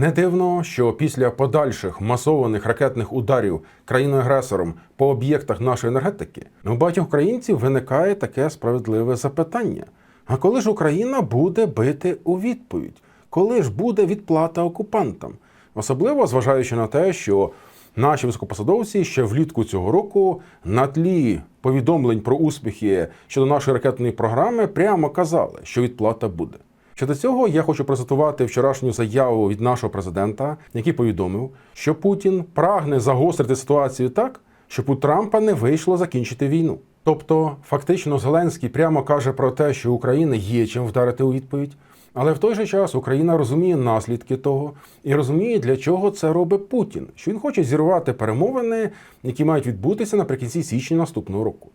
Не дивно, що після подальших масованих ракетних ударів країною-агресором по об'єктах нашої енергетики у багатьох українців виникає таке справедливе запитання: а коли ж Україна буде бити у відповідь? Коли ж буде відплата окупантам? Особливо зважаючи на те, що наші високопосадовці ще влітку цього року на тлі повідомлень про успіхи щодо нашої ракетної програми прямо казали, що відплата буде. Щодо цього я хочу процитувати вчорашню заяву від нашого президента, який повідомив, що Путін прагне загострити ситуацію так, щоб у Трампа не вийшло закінчити війну. Тобто, фактично, Зеленський прямо каже про те, що Україна є чим вдарити у відповідь, але в той же час Україна розуміє наслідки того і розуміє, для чого це робить Путін, що він хоче зірвати перемовини, які мають відбутися наприкінці січня наступного року.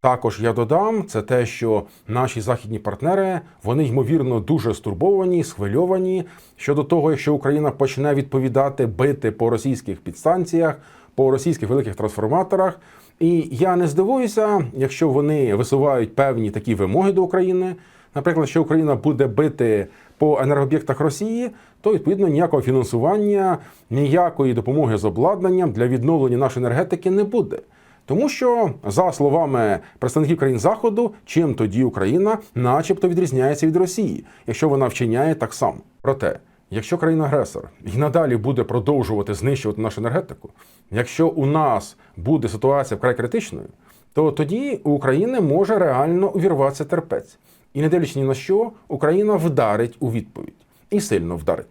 Також я додам це те, що наші західні партнери вони ймовірно дуже стурбовані, схвильовані щодо того, якщо Україна почне відповідати бити по російських підстанціях, по російських великих трансформаторах. І я не здивуюся, якщо вони висувають певні такі вимоги до України. Наприклад, що Україна буде бити по енергооб'єктах Росії, то відповідно ніякого фінансування, ніякої допомоги з обладнанням для відновлення нашої енергетики не буде. Тому що, за словами представників країн Заходу, чим тоді Україна, начебто, відрізняється від Росії, якщо вона вчиняє так само. Проте, якщо країна-агресор і надалі буде продовжувати знищувати нашу енергетику, якщо у нас буде ситуація вкрай критичною, то тоді у України може реально увірватися терпець. І не дивлячись ні на що, Україна вдарить у відповідь і сильно вдарить.